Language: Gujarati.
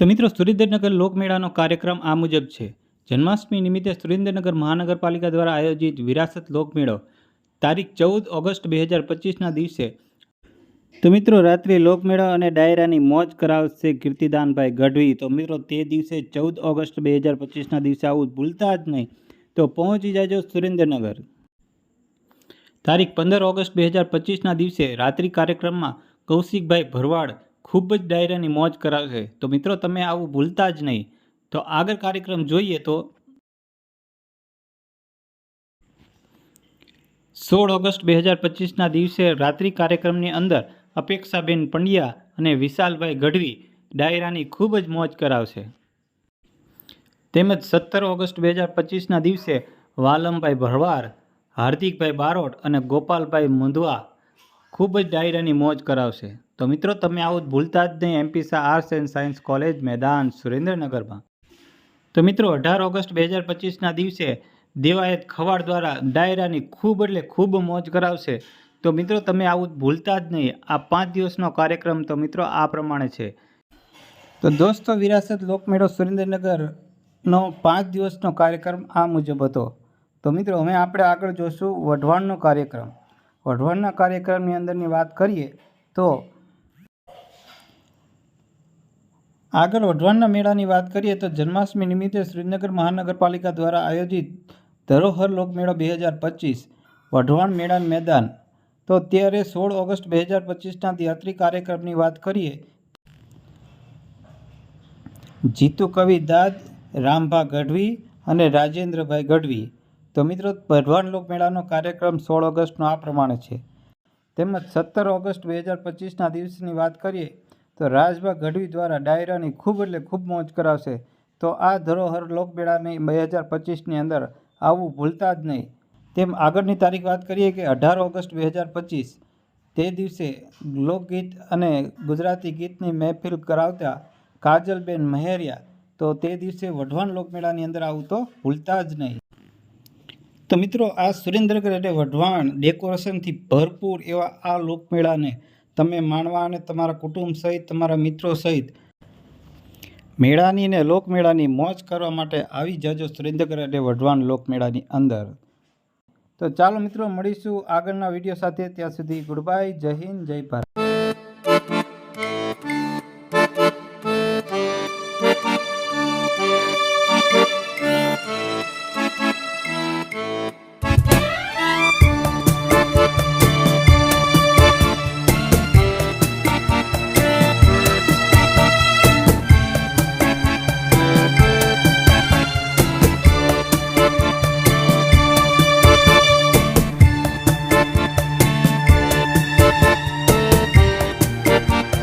તો મિત્રો સુરેન્દ્રનગર લોકમેળાનો કાર્યક્રમ આ મુજબ છે. જન્માષ્ટમી નિમિત્તે સુરેન્દ્રનગર મહાનગરપાલિકા દ્વારા આયોજિત વિરાસત લોકમેળો, તારીખ ચૌદ ઓગસ્ટ બે હજાર પચીસના દિવસે. તો મિત્રો રાત્રે લોકમેળો અને ડાયરાની મોજ કરાવશે કીર્તિદાનભાઈ ગઢવી. તો મિત્રો તે દિવસે ચૌદ ઓગસ્ટ બે હજાર પચીસના દિવસે આવું ભૂલતા જ નહીં. તો પહોંચી જાજો સુરેન્દ્રનગર. તારીખ પંદર ઓગસ્ટ બે હજાર પચીસના દિવસે રાત્રિ કાર્યક્રમમાં કૌશિકભાઈ ભરવાડ ખૂબ જ ડાયરાની મોજ કરાવશે. તો મિત્રો, તમે આવું ભૂલતા જ નહીં. તો આગળ કાર્યક્રમ જોઈએ તો સોળ ઓગસ્ટ બે હજાર પચીસના દિવસે રાત્રિ કાર્યક્રમની અંદર અપેક્ષાબેન પંડ્યા અને વિશાલભાઈ ગઢવી ડાયરાની ખૂબ જ મોજ કરાવશે. તેમજ સત્તર ઓગસ્ટ બે હજાર પચીસના દિવસે વાલમભાઈ ભરવાડ, હાર્દિકભાઈ બારોટ અને ગોપાલભાઈ મુંદવા ખૂબ જ ડાયરાની મોજ કરાવશે. તો મિત્રો, તમે આવું ભૂલતા જ નહીં એમપીસા આર્ટ્સ એન્ડ સાયન્સ કોલેજ મેદાન સુરેન્દ્રનગરમાં. તો મિત્રો, અઢાર ઓગસ્ટ બે હજાર પચીસના દિવસે દેવાયત ખવાડ દ્વારા ડાયરાની ખૂબ એટલે ખૂબ મોજ કરાવશે. તો મિત્રો, તમે આવું ભૂલતા જ નહીં. આ પાંચ દિવસનો કાર્યક્રમ તો મિત્રો, આ પ્રમાણે છે. તો દોસ્તો, વિરાસત લોકમેળો સુરેન્દ્રનગરનો પાંચ દિવસનો કાર્યક્રમ આ મુજબ હતો. તો મિત્રો હવે આપણે આગળ જોશું વઢવાણનો કાર્યક્રમ. વઢવાણના કાર્યક્રમની અંદરની વાત કરીએ તો આગળ વઢવાણના મેળાની વાત કરીએ તો જન્માષ્ટમી નિમિત્તે શ્રીનગર મહાનગરપાલિકા દ્વારા આયોજિત ધરોહર લોકમેળો બે હજાર પચીસ, વઢવાણ મેળા મેદાન. તો ત્યારે સોળ ઓગસ્ટ બે હજાર પચીસના યાત્રી કાર્યક્રમની વાત કરીએ. જીતુ કવિ દાદ, રામભા ગઢવી અને રાજેન્દ્રભાઈ ગઢવી. તો મિત્રો વઢવાણ લોકમેળાનો કાર્યક્રમ સોળ ઓગસ્ટનો આ પ્રમાણે છે. તેમજ સત્તર ઓગસ્ટ બે હજાર પચીસના દિવસની વાત કરીએ, તો રાજભા ગઢવી દ્વારા ડાયરાની ખૂબ એટલે ખૂબ મોજ કરાવશે. તો આ ધરોહર લોકમેળાની બે હજાર પચીસની અંદર આવવું ભૂલતા જ નહીં. તેમ આગળની તારીખ વાત કરીએ કે અઢાર ઓગસ્ટ બે હજાર પચીસ, તે દિવસે લોકગીત અને ગુજરાતી ગીતની મહેફિલ કરાવતા કાજલબેન મહેરિયા, તો તે દિવસે વઢવાણ લોકમેળાની અંદર આવું તો ભૂલતા જ નહીં. તો મિત્રો, આ સુરેન્દ્રનગર એટલે વઢવાણ ડેકોરેશનથી ભરપૂર એવા આ લોકમેળાને તમે માણવા અને તમારા કુટુંબ સહિત, તમારા મિત્રો સહિત મેળાની ને લોકમેળાની મોજ કરવા માટે આવી જજો સુરેન્દ્રનગર એટલે વઢવાણ લોકમેળાની અંદર. તો ચાલો મિત્રો, મળીશું આગળના વીડિયો સાથે. ત્યાં સુધી ગુડ બાય જય હિન્દ, જય ભારત.